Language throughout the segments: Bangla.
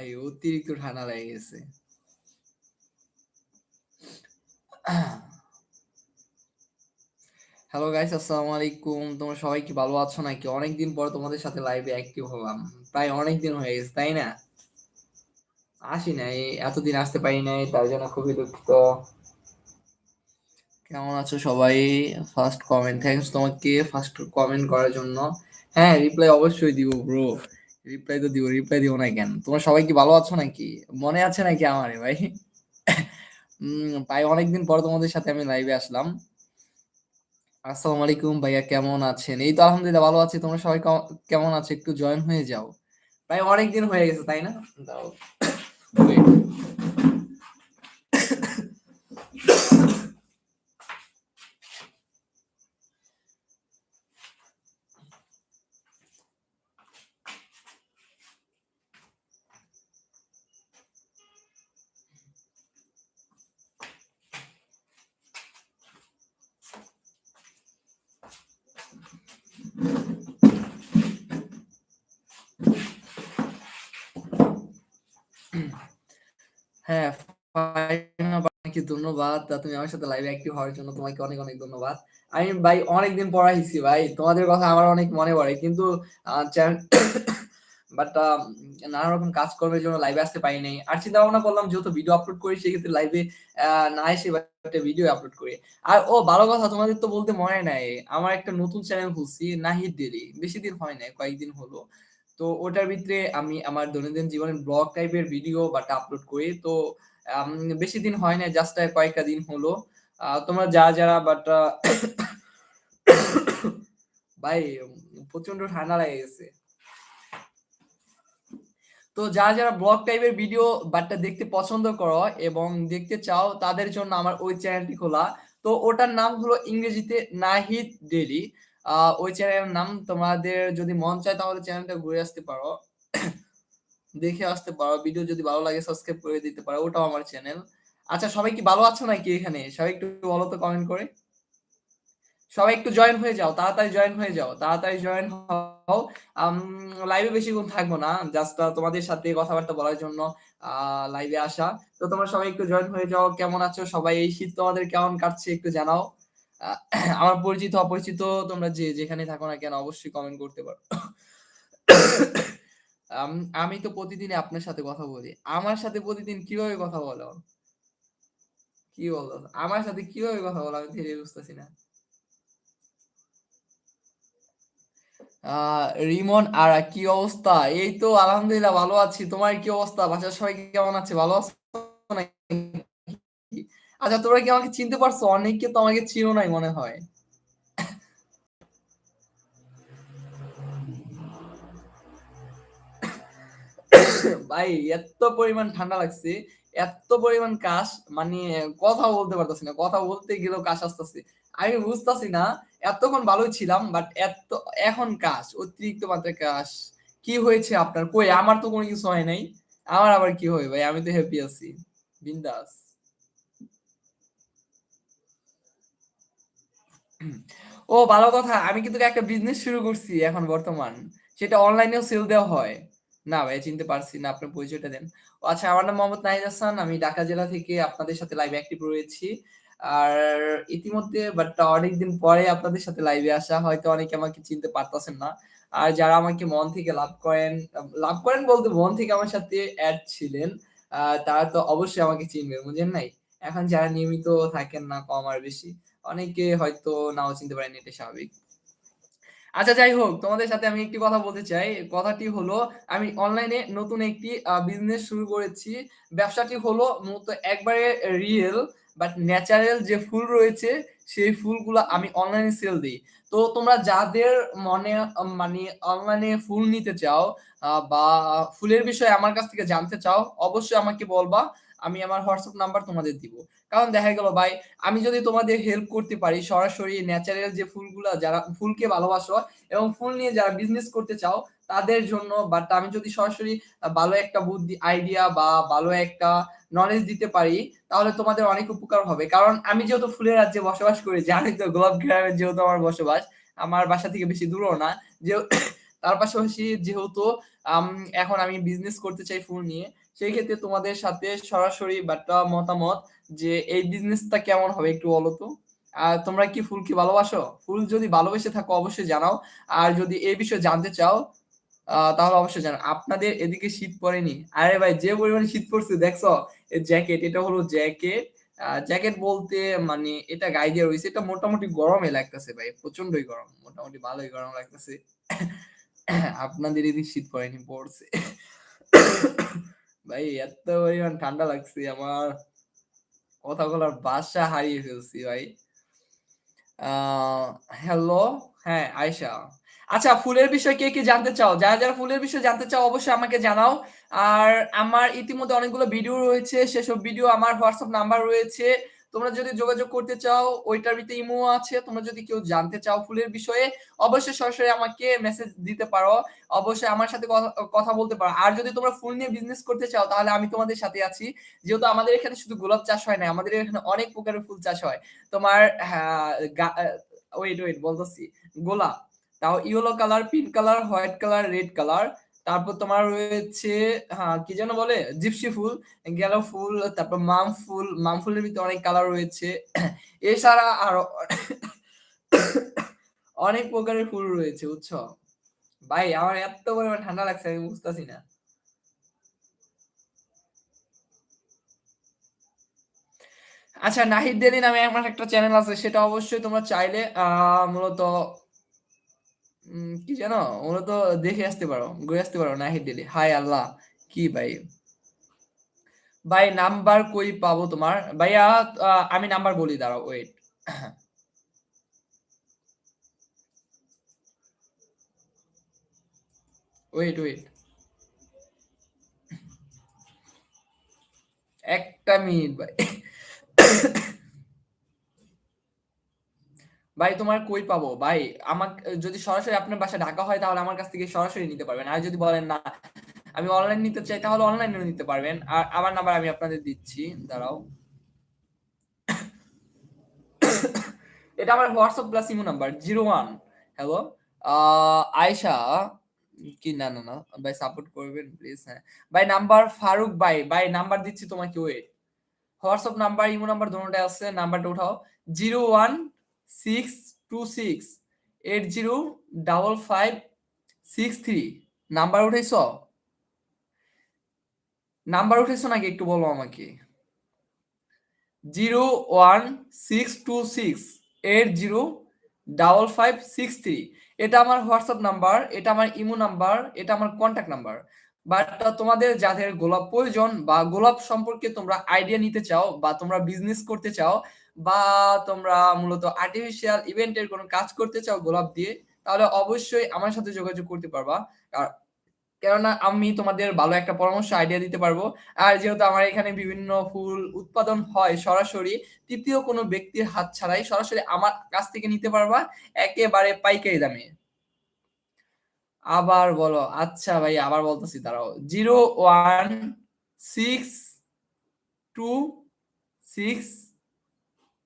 ভাই অতিরিক্ত ঠান্ডা লেগে গেছে। হ্যালো গাইস আসসালামু আলাইকুম। তোমরা সবাই কি ভালো আছো নাকি? অনেকদিন পর তোমাদের সাথে লাইভে অ্যাক্টিভ হলাম। প্রায় অনেকদিন হয়ে গেছে, তাই না? আসি নাই, এতদিন আসতে পারি নাই তার জন্য খুবই দুঃখিত। কেমন আছো সবাই? ফার্স্ট কমেন্ট থ্যাংকস তোমাকে ফার্স্ট কমেন্ট করার জন্য। হ্যাঁ, রিপ্লাই অবশ্যই দিব ব্রো। রিপ্লাই তো দিব, রিপ্লাই দিব না কেন? তোমরা সবাই কি ভালো আছো নাকি? মনে আছে নাকি আমারে ভাই? ভাই অনেকদিন পর তোমাদের সাথে আমি লাইভে আসলাম। আসসালামু আলাইকুম ভাইয়া কেমন আছেন? এই তো আলহামদুলিল্লাহ ভালো আছি। তোমরা সবাই কেমন আছো? একটু জয়েন হয়ে যাও। ভাই অনেকদিন হয়ে গেছে, তাই না? দাও। হ্যাঁ, ধন্যবাদ। তুমি আমার সাথে লাইভে অ্যাক্টিভ হওয়ার জন্য তোমাকে অনেক, অনেক ধন্যবাদ। আমি ভাই অনেকদিন পর আইছি ভাই। তোমাদের কথা আমার অনেক মনে পড়ে। কিন্তু বাট নানা রকম কাজকর্মের জন্য লাইভে আসতে পারি নাই। আর চিন্তা ভাবনা করলাম যেহেতু ভিডিও আপলোড করি সেক্ষেত্রে লাইভে না এসে একটা ভিডিও আপলোড করি। আর ও ভালো কথা তোমাদের তো বলতে মনে নাই। আমার একটা নতুন চ্যানেল খুলছি নাহিদ ডেইলি। বেশি দিন হয় নাই, কয়েকদিন হলো। তো ওটার ভিতরে আমি আমার দৈনন্দিন জীবনের ব্লগ টাইপের ভিডিও বাট আপলোড করি। তো বেশি দিন হয় নাই জাস্ট কয়েকটা দিন হলো। তোমরা যারা, যারা বাট ভাই প্রচণ্ড ঠান্ডা লেগে গেছে। তো যারা, যারা ব্লগ টাইপের ভিডিও বাট দেখতে পছন্দ করো এবং দেখতে চাও তাদের জন্য আমার ওই চ্যানেলটি খোলা। তো ওটার নাম হলো ইংরেজিতে নাহিদ ডেইলি। ওই চ্যানেলের নাম তোমাদের যদি মন চায় তাহলে চ্যানেলটা ঘুরে আসতে পারো। দেখে আসতে পারো। ভিডিও যদি ভালো লাগে সাবস্ক্রাইব করে দিতে পারো। ওটাও আমার চ্যানেল। আচ্ছা সবাই কি ভালো আছো নাকি এখানে? সবাই একটু বলো তো কমেন্ট করে। সবাই একটু জয়েন হয়ে যাও। তাড়াতাড়ি জয়েন হয়ে যাও। তাড়াতাড়ি জয়েন হও। লাইভে বেশিক্ষণ থাকব না। জাস্ট তোমাদের সাথে কথাবার্তা বলার জন্য লাইভে আসা। তো তোমরা সবাই একটু জয়েন হয়ে যাও। কেমন আছো সবাই? এই শীত তোমাদের কেমন কাটছে একটু জানাও। আমার পরিচিত, অপরিচিত তোমরা যে যেখানে থাকো না কেন অবশ্যই কমেন্ট করতে পারো। আমি তো প্রতিদিনই আপনার সাথে কথা বলি। আমার সাথে প্রতিদিন কীভাবে কথা বলো? কি বলো? আমার সাথে কীভাবে কথা বলো? আমি সেটাই বুঝতেছি না। রিমন, আরা, কি অবস্থা? এই তো আলহামদুলিল্লাহ ভালো আছি। তোমার কি অবস্থা? বাসার সবাই কেমন আছে? ভালো আছো? আচ্ছা তোমরা কি আমাকে চিনতে পারছ? অনেকে তো আমাকে চিনো নাই মনে হয়। ভাই এত্ত পরিমাণ ঠান্ডা লাগছে, এত্ত পরিমাণ কাশ মানে কথা বলতে পারতেছি না। কথা বলতে গেলেও কাশ আসতেছে। আমি বুঝতাছি না এতক্ষণ ভালোই ছিলাম বাট এত এখন কাশ, অতিরিক্ত মাত্রায় কাশ। কি হয়েছে আপনার? কই আমার তো কোনো কিছু হয় নাই। আমার আবার কি হবে ভাই? আমি তো হ্যাপি আছি। বিন্দাস। ও ভালো কথা। আমি কিন্তু একটা বিজনেস শুরু করছি এখন বর্তমান। সেটা অনলাইনেও সেল দেওয়া হয়। না ভাই চিনতে পারছি না। আপনার পরিচয়টা দেন। ও আচ্ছা আমার নাম মোহাম্মদ নাহিদ হাসান। আমি ঢাকা জেলা থেকে আপনাদের সাথে লাইভে অ্যাক্টিভ রয়েছি। আর ইতিমধ্যে বাট অনেকদিন পরে আপনাদের সাথে লাইভে আসা। হয়তো অনেকে আমাকে চিনতে পারতাছেন না। আর যারা আমাকে মন থেকে লাভ করেন, লাভ করেন বলতে মন থেকে আমার সাথে অ্যাড ছিলেন, তারা তো অবশ্যই আমাকে চিনবে বুঝেন নাই? এখন যারা নিয়মিত থাকেন না কম আর বেশি অনেকে হয়তো নাও চিনতে পারেন এটা স্বাভাবিক। আচ্ছা যাই হোক, তোমাদের সাথে আমি একটি কথা বলতে চাই। কথাটি হলো আমি অনলাইনে নতুন একটি বিজনেস শুরু করেছি। ব্যবসাটি হলো মূলত একবারে রিয়েল বাট ন্যাচারাল যে ফুল রয়েছে সেই ফুলগুলা আমি অনলাইনে সেল দিই তো তোমরা যাদের মনে মানে অনলাইনে ফুল নিতে চাও বা ফুলের বিষয়ে আমার কাছ থেকে জানতে চাও অবশ্যই আমাকে বলবা। আমি আমার হোয়াটসঅ্যাপ নাম্বার তোমাদের দিব। কারণ দেখা গেল ভাই আমি যদি তোমাদের হেল্প করতে পারি সরাসরি ন্যাচারাল যে ফুলগুলা যারা ফুলকে ভালোবাসো এবং ফুল নিয়ে যারা বিজনেস করতে চাও তাদের জন্য বাট আমি যদি সরাসরি ভালো একটা বুদ্ধি আইডিয়া বা ভালো একটা নলেজ দিতে পারি তাহলে তোমাদের অনেক উপকার হবে। কারণ আমি যেহেতু ফুলের রাজ্যে বসবাস করি জানোই তো গোলাপ গ্রামে যেহেতু আমার বসবাস, আমার বাসা থেকে বেশি দূরও না। যে তার পাশাপাশি যেহেতু এখন আমি বিজনেস করতে চাই ফুল নিয়ে, সেই ক্ষেত্রে তোমাদের সাথে সরাসরি বা একটা মতামত যে এই বিজনেসটা কেমন হবে একটু বলো তো? আর তোমরা কি ফুল কি ভালোবাসো? ফুল যদি ভালোবেসে থাকো অবশ্যই জানাও। আর যদি এই বিষয়ে জানতে চাও তাহলে অবশ্যই জানাও। আপনাদের এদিকে শীত পড়েনি? আরে ভাই, যে পরিমাণে শীত পড়ছে, দেখছ? জ্যাকেট এটা হলো জ্যাকেট। জ্যাকেট বলতে মানে এটা গায়ে দিয়ে রইছে। এটা মোটামুটি গরমই লাগতেছে ভাই। প্রচন্ডই গরম। মোটামুটি ভালোই গরম লাগতেছে। আপনাদের এদিকে শীত পড়েনি? পড়ছে। ভাই এত পরিমাণ ঠান্ডা লাগছে আমার কথা বলার বাসা হারিয়ে ফেলছি ভাই। হ্যালো? হ্যাঁ, আয়েশা। আচ্ছা ফুলের বিষয়ে কে কি জানতে চাও? যারা, যারা ফুলের বিষয়ে জানতে চাও অবশ্যই আমাকে জানাও। আর আমার ইতিমধ্যে অনেকগুলো ভিডিও রয়েছে। সেসব ভিডিও আমার হোয়াটসঅ্যাপ নাম্বার রয়েছে। তোমরা যদি যোগাযোগ করতে চাও ওইটার ভিতরে ইমো আছে। তোমরা যদি কেউ জানতে চাও ফুলের বিষয়ে অবশ্যই সরাসরি আমাকে মেসেজ দিতে পারো। অবশ্যই আমার সাথে কথা বলতে পারো। আর যদি তোমরা ফুল নিয়ে বিজনেস করতে চাও তাহলে আমি তোমাদের সাথে আছি। যেহেতু আমাদের এখানে শুধু গোলাপ চাষ হয় না, আমাদের এখানে অনেক প্রকারের ফুল চাষ হয়। তোমার হ্যাঁ, ওয়েট, ওয়েট বলতেছি। গোলাপ, তাও yellow colour, pink colour, white colour, red colour. তারপর তোমার রয়েছে হ্যাঁ, কি যেন বলে? জিপসি ফুল, গেল ফুল, তারপর মাম ফুল, মাম ফুলের ভিতরে অনেক কালার রয়েছে। এছাড়া আরও অনেক প্রকারের ফুল রয়েছে, বুঝছ? ভাই আমার এত পরিমাণ ঠান্ডা লাগছে আমি বুঝতেছি না। আচ্ছা নাহিদ ডেইলি নামে আমার একটা চ্যানেল আছে সেটা অবশ্যই তোমরা চাইলে মূলত কি যেন? মূলত দেখে আসতে পারো, ঘুরে আসতে পারো নাহিদ ডেইলি। হাই আল্লাহ! কি ভাই? ভাই নাম্বার কই পাবো তোমার? ভাইয়া আমি নাম্বার বলি দাঁড়াও ওয়েট। Wait, wait. একটা মিনিট ভাই। ভাই তোমার কই পাবো? ভাই আমাক যদি সরাসরি আপনার বাসা ঢাকা হয় তাহলে আমার কাছ থেকে সরাসরি নিতে পারবেন। আর যদি বলেন না আমি অনলাইন নিতে চাই তাহলে অনলাইনেও নিতে পারবেন। আর আমার নাম্বার আমি আপনাদের দিচ্ছি। দাঁড়াও। এটা আমার WhatsApp plus imo number 01 hello? আ আয়েশা কি না, না, না। ভাই সাপোর্ট করবেন প্লিজ হ্যাঁ। ভাই নাম্বার ফারুক ভাই, ভাই নাম্বার দিচ্ছি তোমাকে wait. WhatsApp number, imo number দোনোটাই আছে। নাম্বারটা উঠাও। 01626 805563 নাম্বার উঠাইছো? নাম্বার উঠাইছো নাকি একটু বলো আমাকে? 01626805563 এটা আমার WhatsApp নাম্বার, এটা আমার ইমো নাম্বার, এটা আমার কনট্যাক্ট নাম্বার। বাট তোমাদের যাদের গোলাপ প্রয়োজন বা গোলাপ সম্পর্কে তোমরা আইডিয়া নিতে চাও বা তোমরা বিজনেস করতে চাও বা তোমরা মূলত আর্টিফিশিয়াল ইভেন্টের কোনো কাজ করতে চাও গোলাপ দিয়ে, তাহলে অবশ্যই আমার সাথে যোগাযোগ করতে পারবা। আর কেননা আমি তোমাদের ভালো একটা পরামর্শ আইডিয়া দিতে পারব। আর যেহেতু আমার এখানে বিভিন্ন ফুল উৎপাদন হয় সরাসরি তৃতীয় কোনো ব্যক্তির হাত ছাড়াই সরাসরি আমার কাছ থেকে নিতে পারবা একেবারে পাইকারি দামে। আবার বলো। আচ্ছা ভাই আবার বলতেছি দাঁড়াও।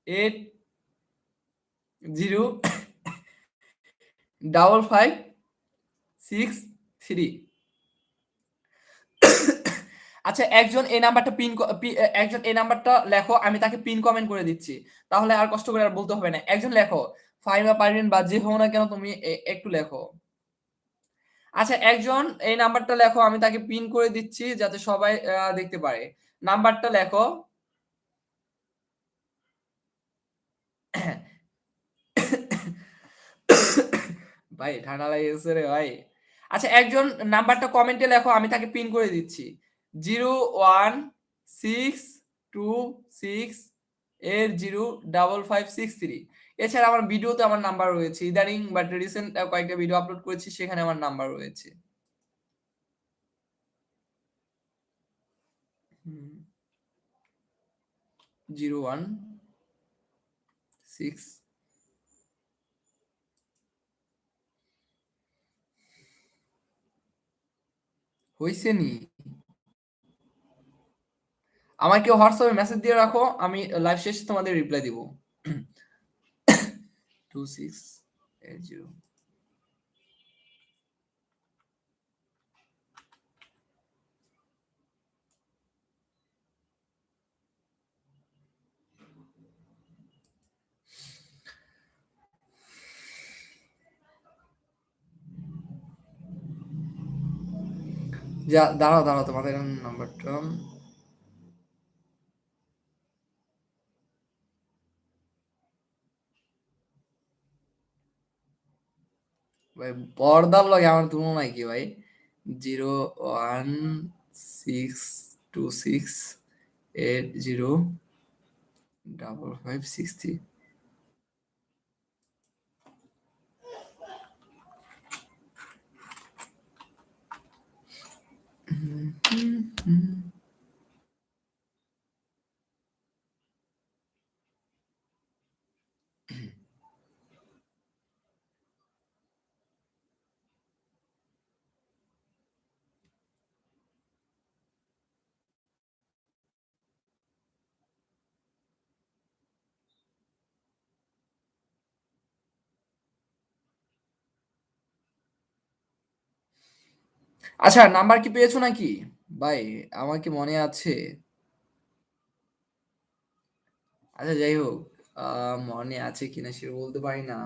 01626805563 আচ্ছা একজন এই নাম্বারটা পিন একজন এই নাম্বারটা লেখো, আমি তাকে পিন কমেন্ট করে দিচ্ছি। তাহলে আর কষ্ট করে আর বলতে হবে না। একজন লেখো। ফাহিমা পারভীন বা যে হও না কেন তুমি একটু লেখো। আচ্ছা একজন এই নাম্বারটা লেখো, আমি তাকে পিন করে দিচ্ছি যাতে সবাই দেখতে পারে। নাম্বারটা লেখো। ভাই, ঠান্ডা লেগে গেছে রে ভাই। আচ্ছা একজন নাম্বারটা কমেন্টে লেখো, আমি তাকে পিন করে দিচ্ছি। 01626805563 এছাড়া আমার ভিডিওতে আমার নাম্বার রয়েছে। ইদানিং বাট রিসেন্ট কয়েকটা ভিডিও আপলোড করেছি, সেখানে আমার নাম্বার রয়েছে। জিরো ওয়ান সিক্স হয়েছে নি? আমাকে হোয়াটসঅ্যাপে মেসেজ দিয়ে রাখো, আমি লাইভ শেষে তোমাদের রিপ্লাই দিব। টু সিক্স এইট জিরো যা, দাঁড়াও দাঁড়াও, তোমাদের নাম্বারটা ভাই, পর্দার লগে আমার তুলনা নাই কি ভাই? Zero one six two six eight zero double five six three. 음, 음, 음. আচ্ছা নাম্বার কি পেয়েছ নাকি? ভাই, আমার কি মনে আছে? আচ্ছা যাই হোক মনে আছে কিনা সে বলতে পারি না।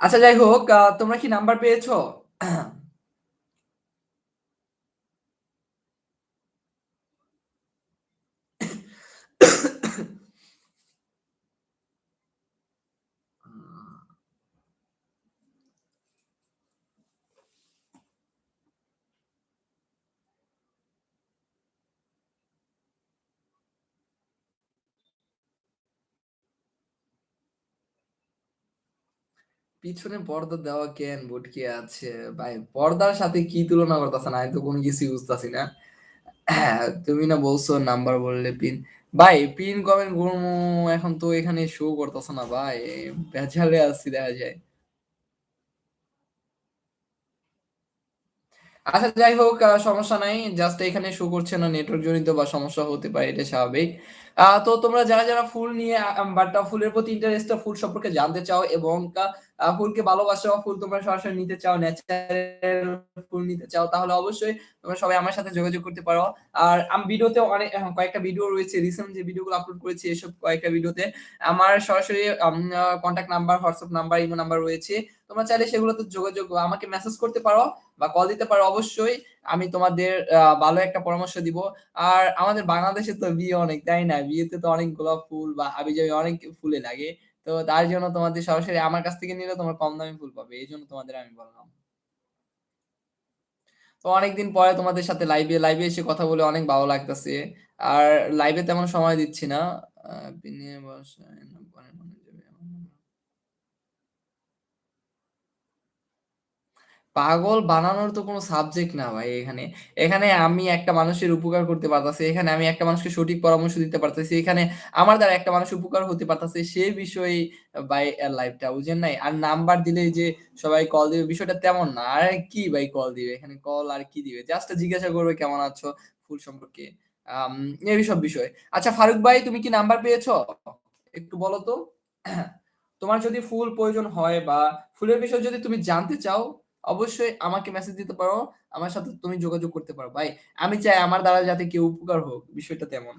আচ্ছা যাই হোক তোমরা কি নাম্বার পেয়েছ? পিছনে পর্দা দেওয়া কেন? বটকে আছে। ভাই, পর্দার সাথে কি তুলনা করতেছে না তো কোনো কিছু বুঝতেছি না। হ্যাঁ তুমি না বলছো নাম্বার বললে পিন। ভাই, পিন কমেন্ট করব এখন তো এখানে শো করতেছে না ভাই। বেজালে আছি, দেখা যায়। আচ্ছা যাই হোক সমস্যা নাই। জাস্ট এখানে শো করছে না নেটওয়ার্ক জনিত বা সমস্যা হতে পারে, এটা স্বাভাবিক। তো তোমরা যারা যারা ফুল নিয়ে বাট ফুলের প্রতি ইন্টারেস্ট ফুল সম্পর্কে জানতে চাও এবং ফুলকে ভালোবাসো, ফুল তোমরা সরাসরি নিতে চাও ন্যাচারাল ফুল নিতে চাও, তাহলে অবশ্যই তোমরা সবাই আমার সাথে যোগাযোগ করতে পারো। আর আমি, ভিডিওতে অনেক কয়েকটা ভিডিও রয়েছে রিসেন্ট যে ভিডিওগুলো আপলোড করেছি, এসব কয়েকটা ভিডিওতে আমার সরাসরি contact number WhatsApp number imo number রয়েছে। তোমরা চাইলে সেগুলোতে যোগাযোগ, আমাকে মেসেজ করতে পারো বা কল দিতে পারো অবশ্যই। আমি তোমাদের ভালো একটা পরামর্শ দিব। আর আমাদের বাংলাদেশে তো বিয়ে অনেক, তাই না? বিয়েতে তো অনেক গোলাপ ফুল বা হাবিজাবি অনেক ফুলে লাগে। তো তার জন্য তোমাদের সরাসরি আমার কাছ থেকে নিলে তোমার কম দামি ফুল পাবে, এই জন্য তোমাদের আমি বললাম। তো অনেকদিন পরে তোমাদের সাথে লাইভে লাইভে এসে কথা বলে অনেক ভালো লাগতেছে। আর লাইভে তেমন সময় দিচ্ছি না আহ, বিনিয়ে বসায় না, পরে মনে যাবে আমার। পাগল বানানোর তো কোনো সাবজেক্ট না ভাই এখানে। এখানে আমি একটা মানুষের উপকার করতে পারতাছি। এখানে আমি একটা মানুষকে সঠিক পরামর্শ দিতে পারতেছি। এখানে আমার দ্বারা একটা মানুষ উপকার হতে পারতেছে সে বিষয়ে ভাই লাইফটা বুঝেন নাই? আর নাম্বার দিলেই যে সবাই কল দিবে, বিষয়টা তেমন না। আর কি ভাই কল দিবে? এখানে কল আর কি দিবে? জাস্ট জিজ্ঞাসা করবে কেমন আছো? ফুল সম্পর্কে। আম এইসব বিষয়। আচ্ছা ফারুক ভাই, তুমি কি নাম্বার পেয়েছ? একটু বলো তো? তোমার যদি ফুল প্রয়োজন হয় বা ফুলের বিষয়ে যদি তুমি জানতে চাও অবশ্যই আমাকে মেসেজ দিতে পারো। আমার সাথে তুমি যোগাযোগ করতে পারো। ভাই আমি চাই আমার দ্বারা যাতে কেউ উপকার হোক। বিষয়টা তেমন।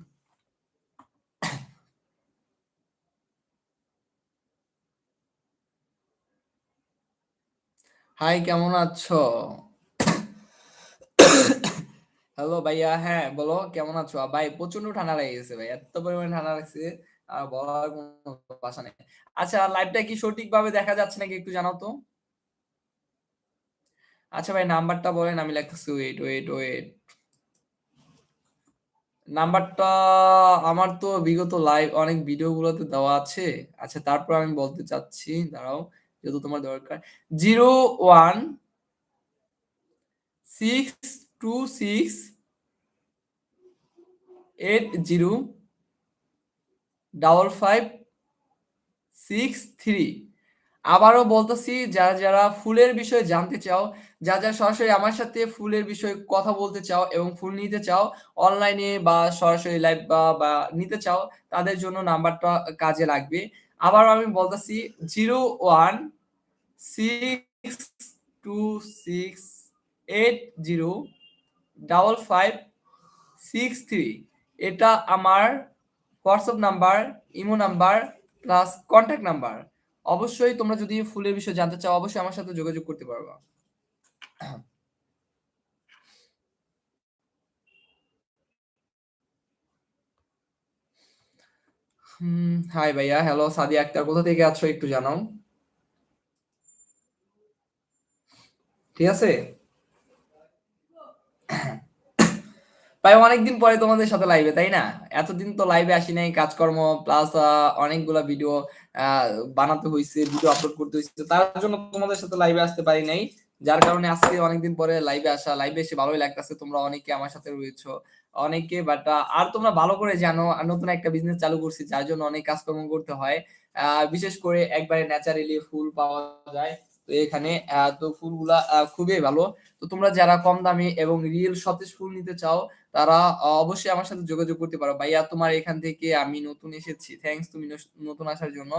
হাই কেমন আছো? হ্যালো ভাইয়া হ্যাঁ, বলো কেমন আছো? ভাই প্রচণ্ড ঠান্ডা লেগে গেছে ভাই। এত পরিমাণে ঠান্ডা লাগছে আর বলার কোনো ভাষা নেই। আচ্ছা লাইভটা কি সঠিকভাবে দেখা যাচ্ছে নাকি একটু জানাও তো? আচ্ছা ভাই নাম্বারটা বলেন আমি লিখতেছি ওয়েট, ওয়েট, ওয়েট। নাম্বারটা আমার তো বিগত লাইভ অনেক ভিডিওগুলোতে দেওয়া আছে। আচ্ছা তারপর আমি বলতে চাচ্ছি দাঁড়াও যেহেতু তোমার দরকার। 01 626 eight zero double five six three আবারও বলতেছি, যারা যারা ফুলের বিষয়ে জানতে চাও যা যা সরাসরি আমার সাথে ফুলের বিষয়ে কথা বলতে চাও এবং ফুল নিতে চাও অনলাইনে বা সরাসরি লাইভ বা নিতে চাও, তাদের জন্য নাম্বারটা কাজে লাগবে। আবারও আমি বলতেছি, zero one six two six eight zero double five six three. এটা আমার WhatsApp number, imo number, plus contact number. অবশ্যই তোমরা যদি ফুলের বিষয়ে জানতে চাও, অবশ্যই আমার সাথে যোগাযোগ করতে পারবা। হাই ভাইয়া হ্যালো সাদিয়া আক্তার, কোথা থেকে আছো একটু জানাও। ঠিক আছে? ভাই, অনেকদিন পরে তোমাদের সাথে লাইভে তাই না? এতদিন তো লাইভে আসি নাই, কাজকর্ম প্লাস অনেকগুলা ভিডিও বানাতে হয়েছে ভিডিও আপলোড করতে হয়েছে তার জন্য তোমাদের সাথে লাইভে আসতে পারি নাই। যার কারণে আজকে অনেকদিন পরে লাইভে আসা লাইভে এসে ভালোই লাগতেছে। তোমরা অনেকে আমার সাথে রয়েছো, অনেকে বাট আর তোমরা ভালো করে জানো নতুন একটা বিজনেস চালু করছি, যার জন্য অনেক কাজকর্ম করতে হয়। বিশেষ করে একবারে ন্যাচারালি ফুল পাওয়া যায়। তো এখানে তো ফুলগুলা খুবই ভালো। তো তোমরা যারা কম দামে এবং রিয়েল সতেজ ফুল নিতে চাও, তারা অবশ্যই আমার সাথে যোগাযোগ করতে পারো। ভাইয়া, তোমার এখান থেকে আমি নতুন এসেছি। থ্যাংকস তুমি নতুন আসার জন্য।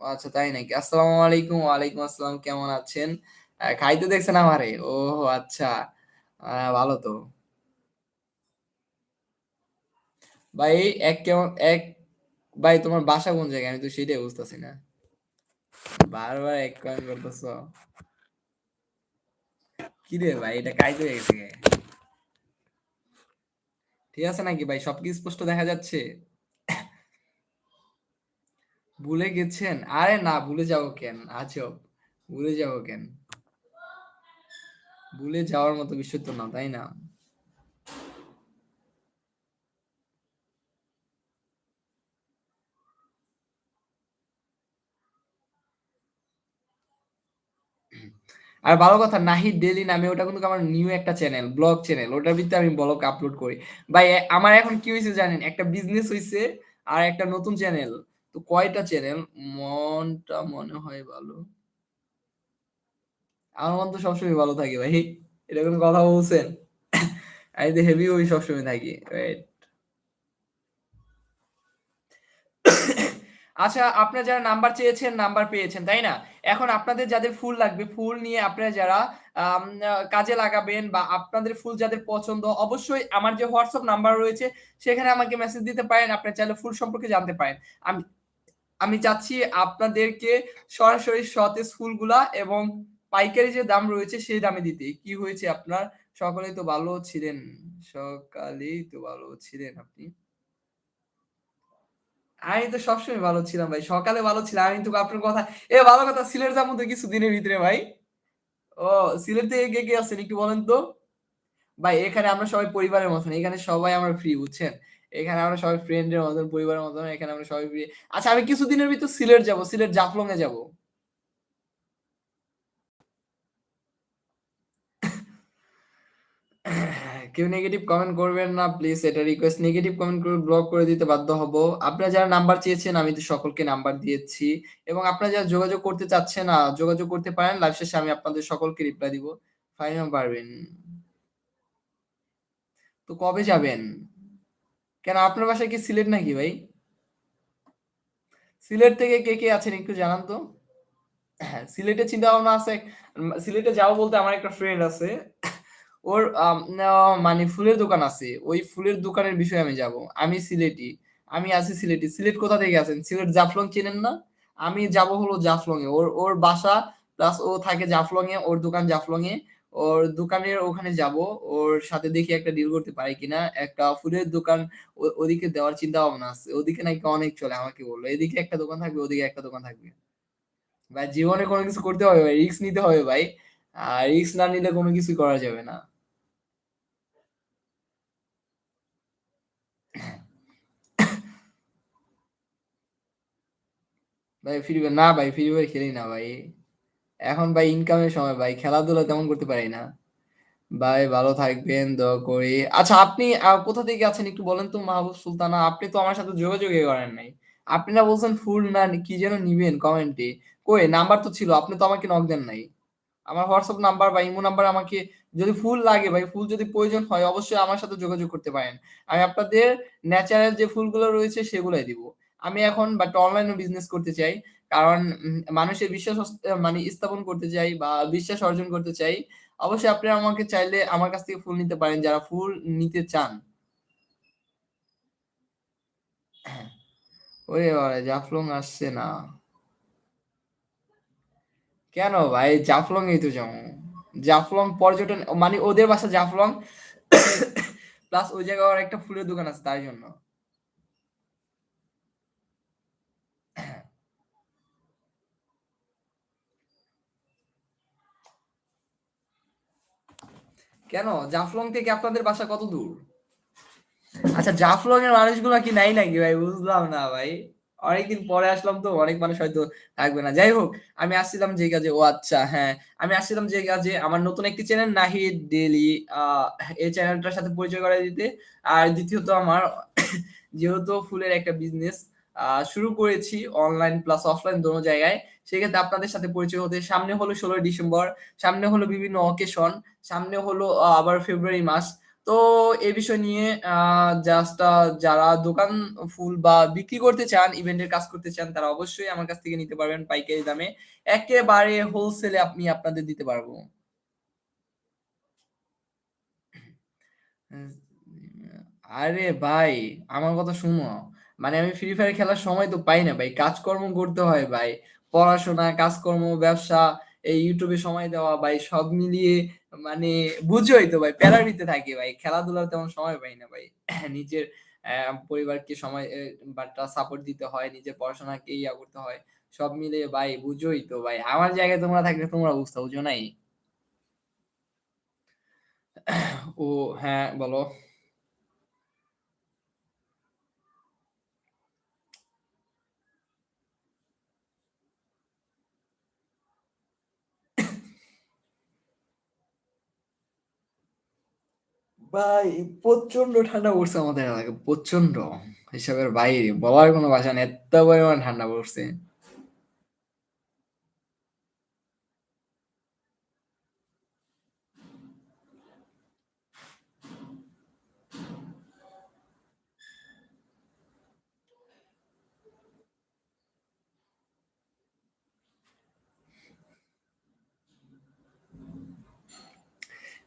আচ্ছা তাই নাকি? আসসালামু আলাইকুম, ওয়ালাইকুম আসসালাম, কেমন আছেন? খাইতে দেখছেন আমারে? ও আচ্ছা। ভালো তো। ভাই, এক কেমন, এক, ভাই, তোমার বাসা কোন জায়গায়? আমি তো সেটাই বুঝতেছি না। বারবার এক কয়েন করতেছ। কি রে ভাই, এটা কাইতে হয়ে গেছে ঠিক আছে নাকি ভাই? সবকিছু স্পষ্ট দেখা যাচ্ছে? ভুলে গেছেন? আরে না, ভুলে যাব কেন? আজব। ভুলে যাব কেন? ভুলে যাওয়ার মতো বিষয় তো না, তাই না? আর ভালো কথা, নাহিদ ডেলি নামে, ওটা কিন্তু আমার নিউ একটা চ্যানেল ব্লগ চ্যানেল ওটার ভিতরে আমি ব্লগ আপলোড করি। ভাই আমার এখন কি হয়েছে জানেন? একটা বিজনেস হয়েছে আর একটা নতুন চ্যানেল তো কয়টা চ্যানেল মনটা মনে হয় ভালো। আমার মন তো সবসময় ভালো থাকে ভাই, এটা কোনো কথা বলছেন? আমি তো হেভি ওই সবসময় থাকি রাইট আচ্ছা আপনারা যারা নাম্বার চেয়েছেন নাম্বার পেয়েছেন, তাই না? এখন আপনাদের যাদের ফুল লাগবে, ফুল নিয়ে আপনারা যারা কাজে লাগাবেন বা আপনাদের ফুল যাদের পছন্দ, অবশ্যই আমার যে হোয়াটসঅ্যাপ নাম্বার রয়েছে, সেখানে আমাকে মেসেজ দিতে পারেন, আপনারা চাইলে ফুল সম্পর্কে জানতে পারেন। আমি আমি চাচ্ছি আপনাদেরকে সরাসরি সতেজ ফুলগুলা এবং পাইকারি যে দাম রয়েছে, সেই দামে দিতে। কি হয়েছে আপনার? সকলেই তো ভালো ছিলেন, সকালেই তো ভালো ছিলেন আপনি। আমি তো সবসময় ভালো ছিলাম ভাই। সকালে ভালো ছিলাম। আমি তো আপনার কথা এ, ভালো কথা, সিলেট যাব তো কিছু দিনের ভিতরে ভাই। ও, সিলেট থেকে কে কে আছেন একটু বলেন তো? ভাই, এখানে আমরা সবাই পরিবারের মতন। এখানে সবাই আমরা ফ্রি বুঝছেন? এখানে আমরা সবাই ফ্রেন্ডের মতন, পরিবারের মতন। এখানে আমরা সবাই ফ্রি আচ্ছা আমি কিছুদিনের ভিতর সিলেট যাব। সিলেট জাফলং এ যাব। কেউ নেগেটিভ কমেন্ট করবেন না প্লিজ এটা রিকোয়েস্ট নেগেটিভ কমেন্ট করে ব্লক করে দিতে বাধ্য হব। আপনারা যারা নাম্বার চেয়েছেন, আমি তো সকলকে নাম্বার দিয়েছি। এবং আপনারা যারা যোগাযোগ করতে চাচ্ছেন না, যোগাযোগ করতে পারেন লাইভ শেষে আমি আপনাদের সকলকে রিপ্লাই দিব। ফাইনাল পারবেন তো কবে যাবেন? কেন, আপনার বাসায় কি সিলেট নাকি ভাই? সিলেট থেকে কে কে আছেন একটু জানান তো। সিলেটে চিন্তা ভাবনা আছে, সিলেটে যাও বলতে আমার একটা ফ্রেন্ড আছে। ওর মানে ফুলের দোকান আছে। ওই ফুলের দোকানের বিষয়ে আমি যাব। আমি সিলেটি। আমি আছি সিলেটি। সিলেট কোথা থেকে আছেন? সিলেট জাফলং চেনেন না? আমি যাব হলো জাফলং এ ওর ওর বাসা, প্লাস ও থাকে জাফলং এ ওর দোকান জাফলং এ ওর দোকানের ওখানে যাব। ওর সাথে দেখি একটা ডিল করতে পারি কিনা। একটা ফুলের দোকান ওদিকে দেওয়ার চিন্তা ভাবনা আছে। ওদিকে নাকি অনেক চলে, আমাকে বলল। এদিকে একটা দোকান থাকবে, ওদিকে একটা দোকান থাকবে। ভাই, জীবনে কোনো কিছু করতে হবে ভাই। রিস্ক নিতে হবে ভাই। আর রিস্ক না নিলে কোনো কিছু করা যাবে না। ভাই ফ্রি ফায়ার না ভাই ফ্রি ফায়ার খেলি না ভাই এখন ভাই ইনকামের সময় ভাই খেলাধুলা তেমন করতে পারি না ভাই ভালো থাকবেন, দোয়া করি। আচ্ছা আপনি কোথা থেকে আছেন একটু বলেন তো মাহবুব সুলতানা? আপনি তো আমার সাথে যোগাযোগই করেন নাই। আপনি না বলছেন ফুল না কি যেন নিবেন কমেন্টে। কই নাম্বার তো ছিল। আপনি তো আমাকে নক দেন নাই। আমার হোয়াটসঅ্যাপ নাম্বার বা ইমো নাম্বার আমাকে যদি ফুল লাগে ভাই, ফুল যদি প্রয়োজন হয় অবশ্যই আমার সাথে যোগাযোগ করতে পারেন। আমি আপনাদের ন্যাচারাল যে ফুলগুলো রয়েছে সেগুলাই দিব। আমি এখন বাট অনলাইনে বিজনেস করতে চাই। কারণ মানুষের বিশ্বাস মানে স্থাপন করতে চাই বা বিশ্বাস অর্জন করতে চাই। অবশ্যই আপনি আমাকে চাইলে আমার কাছ থেকে ফুল নিতে পারেন, যারা ফুল নিতে চান। ওরে বাবারে! জাফলং আসছে না। কেন ভাই? জাফলং এই তো যামু। জাফলং পর্যটন মানে ওদের বাসা জাফলং প্লাস ওই জায়গায় একটা ফুলের দোকান আছে তাই জন্য। কেন? জাফলং থেকে আপনাদের বাসা কত দূর? আচ্ছা জাফলং এর মানুষগুলা কি নাই নাকি ভাই? বুঝলাম না ভাই। অনেকদিন পরে আসলাম তো অনেক মানুষ হয়তো থাকবে না। যাই হোক, আমি আসছিলাম যে কাজে ও আচ্ছা হ্যাঁ, আমি আসছিলাম যে কাজে আমার নতুন একটি চ্যানেল নাহিদ ডেইলি আ এই চ্যানেলটার সাথে পরিচয় করায় দিতে। আর দ্বিতীয়ত আমার যেহেতু ফুলের একটা বিজনেস শুরু করেছি অনলাইন প্লাস অফলাইন দোনো জায়গায়। সেক্ষেত্রে আপনাদের সাথে পরিচয় হতে সামনে হলো ১৬ই ডিসেম্বর, সামনে হলো বিভিন্ন অকেশন, সামনে হলো আবার ফেব্রুয়ারি মাস। তো এ বিষয় নিয়ে জাস্ট যারা দোকান ফুল বা বিক্রি করতে চান, ইভেন্টের কাজ করতে চান, তারা অবশ্যই আমার কাছ থেকে নিতে পারবেন পাইকারি দামে। একেবারে হোলসেলে আমি আপনাদের দিতে পারব। আরে ভাই, আমার কথা শুনো। মানে আমি ফ্রি ফায়ার খেলার সময় তো পাই না ভাই। কাজকর্ম করতে হয় ভাই। পড়াশোনা, কাজকর্ম, ব্যবসা, এই ইউটিউবে সময় দেওয়া ভাই সব মিলিয়ে মানে বুঝোই তো ভাই প্যারার ভিতরে থাকি ভাই। খেলাধুলার তেমন সময় পাই না ভাই। নিজের পরিবারকে সময় সাপোর্ট দিতে হয়, নিজের পড়াশোনাকে ইয়া করতে হয়। সব মিলিয়ে ভাই বুঝোই তো ভাই। আমার জায়গায় তোমরা থাকলে তোমরা বুঝতে বুঝো নাই? ও হ্যাঁ, বলো। ভাই প্রচণ্ড ঠান্ডা পড়ছে আমাদের এলাকায়। প্রচণ্ড। হিসাবের বাইরে। বলার কোনো ভাষা নেই। এত পরিমাণ ঠান্ডা পড়ছে।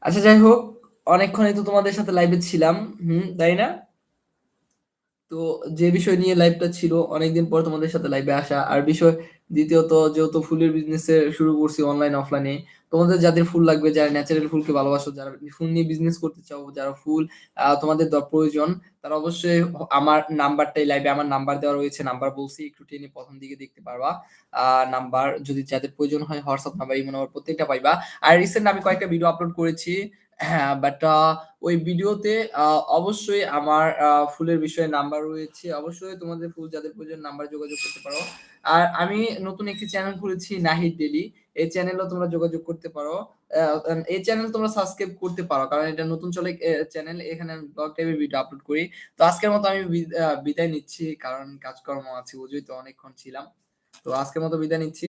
আচ্ছা যাই হোক, অনেকক্ষণই তো তোমাদের সাথে লাইভে ছিলাম। হুম, তাই না? তো যে বিষয় নিয়ে লাইভটা ছিল অনেকদিন পর তোমাদের সাথে লাইভে আসা। আর বিষয় দ্বিতীয়ত যেহেতু ফুলের বিজনেস শুরু করছি অনলাইন অফলাইনে। তোমাদের যাদের ফুল লাগবে, যারা ন্যাচারাল ফুলকে ভালোবাসো, যারা ফুল নিয়ে বিজনেস করতে চাও, যারা ফুল তোমাদের প্রয়োজন, তারা অবশ্যই আমার নাম্বারটাই লাইভে আমার নাম্বার দেওয়া রয়েছে। নাম্বার বলছি একটু টেনে প্রথম দিকে দেখতে পারবা। নাম্বার যদি যাদের প্রয়োজন হয় হোয়াটসঅ্যাপ নাম্বার, ইমো নাম্বার প্রত্যেকটা পাইবা। আর রিসেন্ট আমি কয়েকটা ভিডিও আপলোড করেছি। হ্যাঁ, বাট ওই ভিডিওতে অবশ্যই আমার ফুলের বিষয়ে নাম্বার রয়েছে। অবশ্যই তোমাদের ফুল যাদের প্রয়োজন নাম্বারে যোগাযোগ করতে পারো। আর আমি নতুন একটি চ্যানেল খুলেছি নাহিদ ডেইলি। এই চ্যানেলেও তোমরা যোগাযোগ করতে পারো। এই চ্যানেল তোমরা সাবস্ক্রাইব করতে পারো। কারণ এটা নতুন চলে চ্যানেল। এখানে ব্লগ টাইপের ভিডিও আপলোড করি। তো আজকের মতো আমি বিদায় নিচ্ছি। কারণ কাজকর্ম আছে বুঝোই তো অনেকক্ষণ ছিলাম। তো আজকের মতো বিদায় নিচ্ছি।